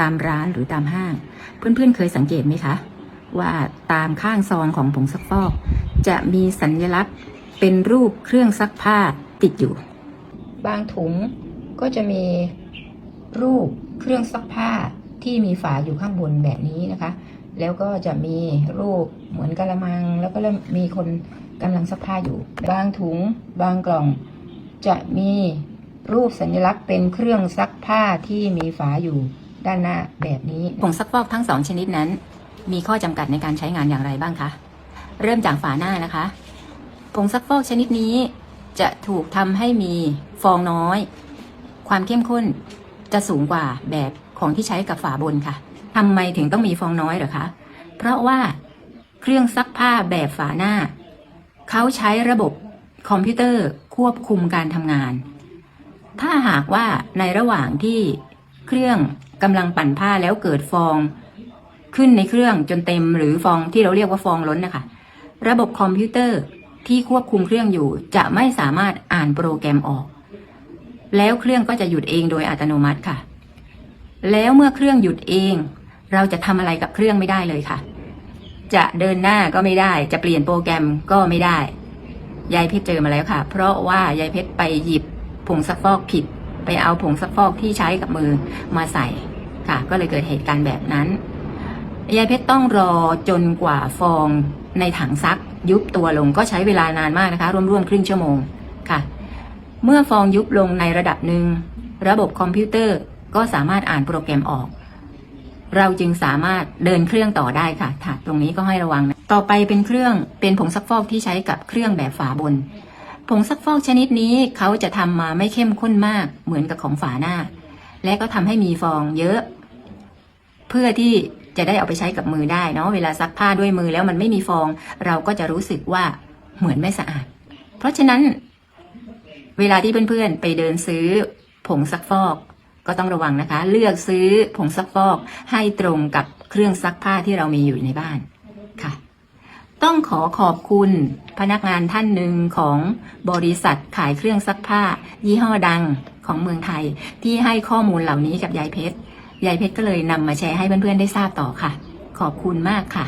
ตามร้านหรือตามห้าง เพื่อนๆเคยสังเกตไหมคะ ว่าตามข้างซองของผงซักฟอก จะมีสัญลักษณ์เป็นรูปเครื่องซักผ้าติดอยู่ บางถุงก็จะมีรูปเครื่องซักผ้าที่มีฝาอยู่ข้างบนแบบนี้นะคะ แล้วก็จะมีรูปเหมือนกะละมัง แล้วก็มีคนกำลังซักผ้าอยู่ บางถุงบางกล่องจะมีรูปสัญลักษณ์เป็นเครื่องซักผ้าที่มีฝาอยู่ ด้านหน้าแบบนี้ผงซักฟอกทั้งสองชนิดนั้น มีข้อจำกัดในการใช้งานอย่างไรบ้างคะเริ่มจากฝาหน้านะคะผงซักฟอกชนิดนี้ จะถูกทำให้มีฟองน้อย ความเข้มข้นจะสูงกว่าแบบของที่ใช้กับฝาบนค่ะทำไมถึงต้องมีฟองน้อยเหรอคะ เพราะว่าเครื่องซักผ้าแบบฝาหน้า เขาใช้ระบบคอมพิวเตอร์ควบคุมการทำงาน ถ้าหากว่าในระหว่างที่ เครื่องกำลังปั่นผ้าแล้วเกิดฟอง ขึ้นในเครื่องจนเต็มหรือฟองที่เราเรียกว่าฟองล้นนะคะ ระบบคอมพิวเตอร์ที่ควบคุมเครื่องอยู่จะไม่สามารถอ่านโปรแกรมออก แล้วเครื่องก็จะหยุดเองโดยอัตโนมัติค่ะ แล้วเมื่อเครื่องหยุดเอง เราจะทำอะไรกับเครื่องไม่ได้เลยค่ะ จะเดินหน้าก็ไม่ได้ จะเปลี่ยนโปรแกรมก็ไม่ได้ ยายเพชรเจอมาแล้วค่ะ เพราะว่ายายเพชรไปหยิบผงซักฟอกผิด ไปเอาผงซักฟอกที่ใช้กับมือมาใส่ค่ะ ก็เลยเกิดเหตุการณ์แบบนั้นยายเพชรต้องรอจนกว่าฟองในถังซักยุบตัวลงก็ใช้เวลานานมากนะคะ ร่วมๆครึ่งชั่วโมงค่ะ เมื่อฟองยุบลงในระดับหนึ่ง ระบบคอมพิวเตอร์ก็สามารถอ่านโปรแกรมออก เราจึงสามารถเดินเครื่องต่อได้ค่ะค่ะตรงนี้ก็ให้ระวังนะต่อไปเป็นเครื่องเป็นผงซักฟอกที่ใช้กับเครื่องแบบฝาบน ผงซักฟอกชนิดนี้เขาจะทำมาไม่เข้มข้นมากเหมือนกับของฝาหน้า และก็ทำให้มีฟองเยอะ เพื่อที่จะได้เอาไปใช้กับมือได้เนาะเวลาซักผ้าด้วยมือแล้วมันไม่มีฟอง เราก็จะรู้สึกว่าเหมือนไม่สะอาด เพราะฉะนั้น เวลาที่เพื่อนๆไปเดินซื้อผงซักฟอกก็ต้องระวังนะคะ เลือกซื้อผงซักฟอกให้ตรงกับเครื่องซักผ้าที่เรามีอยู่ในบ้าน ต้องขอขอบคุณพนักงานท่านหนึ่งของบริษัทขายเครื่องซักผ้า ยี่ห้อดังของเมืองไทย ที่ให้ข้อมูลเหล่านี้กับยายเพชรยายเพชรก็เลยนำมาแชร์ให้เพื่อนๆได้ทราบต่อค่ะ ขอบคุณมากค่ะ